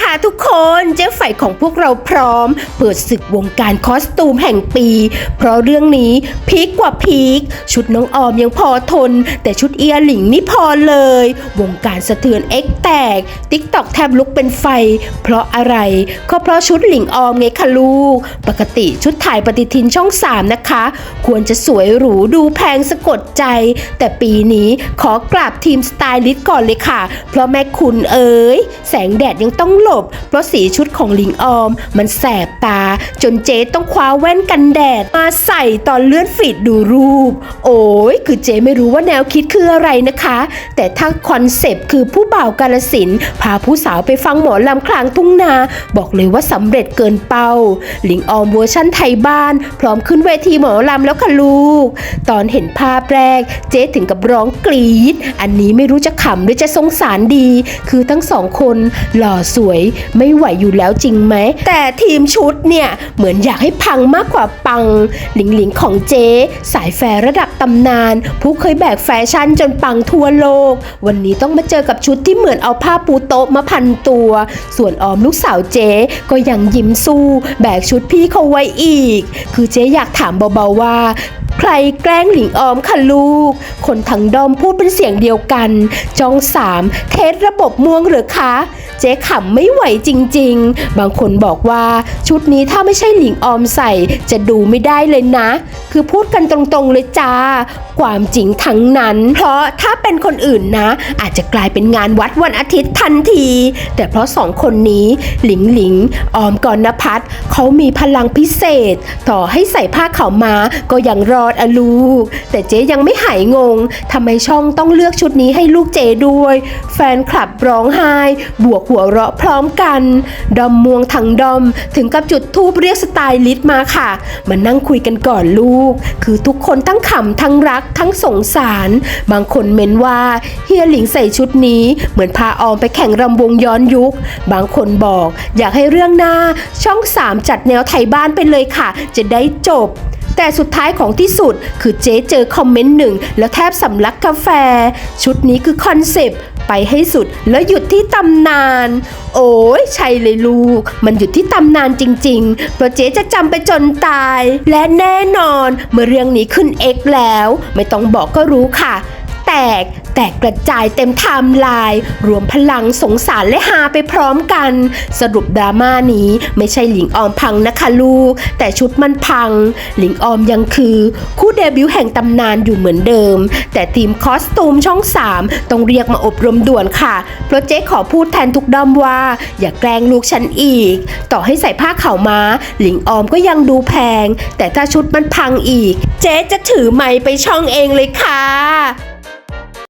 ค่ะทุกคนเจ๊ไฝของพวกเราพร้อม เปิดศึกวงการคอสตูมแห่งปี เพราะเรื่องนี้พีคกว่าพีคชุดน้องออมยังพอทน แต่ชุดเอียหลิงนี่พอเลย วงการสะเทือนเอ็กแตก ติ๊กตอกแทบลุกเป็นไฟ เพราะอะไรก็เพราะชุดหลิงออมไงคะลูก ปกติชุดถ่ายปฏิทินช่อง 3 นะคะ ควรจะสวยหรูดูแพงสะกดใจ แต่ปีนี้ขอกราบทีมสไตลิสต์ก่อนเลยค่ะ เพราะแม่คุณเอ๋ยแสงแดดยังต้องหลบ เพราะสีชุดของหลิงออม มันแสบตา จนเจ๊ต้องคว้าแว่นกันแดด มาใส่ตอนเลื่อนฟีดดูรูป โอ้ยคือเจ๊ไม่รู้ว่าแนวคิดคืออะไรนะคะ แต่ถ้าคอนเซปต์คือผู้บ่าวกาลสินพาผู้สาวไปฟังหมอลำคลางทุ่งนา บอกเลยว่าสำเร็จเกินเป้า หลิงออมเวอร์ชั่นไทยบ้าน พร้อมขึ้นเวทีหมอลำแล้วค่ะลูก ตอนเห็นภาพแรก เจ๊ถึงกับร้องกรี๊ดอันนี้ไม่รู้จะขำหรือจะสงสารดี คือทั้งสองคนหล่อสวยไม่ไหวอยู่แล้วจริงไหม แต่ทีมชุดเนี่ย เหมือนอยากให้พังมากกว่าปัง หลิงหลิงของเจ๊สายแฟร์ระดับตำนาน ผู้เคยแบกแฟชั่นจนปังทั่วโลก วันนี้ต้องมาเจอกับชุดที่เหมือนเอาผ้าปูโต๊ะมาพันตัว ส่วนออมลูกสาวเจ๊ก็ยังยิ้มสู้ แบกชุดพี่เขาไว้อีก คือเจ๊อยากถามเบาๆว่า ใครแกล้งหลิงออมค่ะลูก คนทั้งดอมพูดเป็นเสียงเดียวกันจองสามเทสระบบม่วงหรือคะ เจ๊ขำไม่ไหวจริง ๆ บางคนบอกว่าชุดนี้ถ้าไม่ใช่หลิงออมใส่ จะดูไม่ได้เลยนะ คือพูดกันตรงๆเลยจ้า ความจริงทั้งนั้น เพราะถ้าเป็นคนอื่นนะ อาจจะกลายเป็นงานวัดวันอาทิตย์ทันที แต่เพราะสองคนนี้หลิงหลิงออมกรณพัฒเขามีพลังพิเศษ ต่อให้ใส่ผ้าขาวมาก็ยังรออดอะลูก แต่เจ๊ยังไม่หายงงทำไมช่องต้องเลือกชุดนี้ให้ลูกเจด้วย แฟนคลับร้องไห้ บวกหัวเราะพร้อมกัน ดอมมวงทั้งดอม ถึงกับจุดทูบเรียกสไตลิสต์มาค่ะ มานั่งคุยกันก่อนลูก คือทุกคนทั้งขำทั้งรักทั้งสงสาร บางคนเม้นว่าเฮียหลิงใส่ชุดนี้เหมือนพาออมไปแข่งรำวงย้อนยุค บางคนบอก อยากให้เรื่องหน้าช่อง 3 จัดแนวไทยบ้านไปเลยค่ะ จะได้จบ แต่สุดท้ายของที่สุดคือเจ๊เจอคอมเมนต์หนึ่งแล้วแทบสำลักกาแฟ ชุดนี้คือคอนเซปต์ไปให้สุดแล้วหยุดที่ตำนาน โอ้ยใช่เลยลูก มันหยุดที่ตำนานจริงๆเพราะเจ๊จะจำไปจนตาย และแน่นอนเมื่อเรื่องนี้ขึ้นเอกแล้ว ไม่ต้องบอกก็รู้ค่ะ ตก แตกกระจายเต็มไทม์ไลน์รวมพลังสงสารและฮาไปพร้อมกัน สรุปดราม่านี้ไม่ใช่หลิงออมพังนะคะลูก แต่ชุดมันพัง หลิงออมยังคือ คู่เดบิวต์แห่งตำนานอยู่เหมือนเดิม แต่ทีมคอสตูมช่อง 3 ต้องเรียกมาอบรมด่วนค่ะ เพราะเจ๊ขอพูดแทนทุกด้อมว่า อย่าแกล้งลูกฉันอีก ต่อให้ใส่ผ้าขาวม้า หลิงออมก็ยังดูแพง แต่ถ้าชุดมันพังอีก เจ๊จะถือไม้ไปช่องเองเลยค่ะ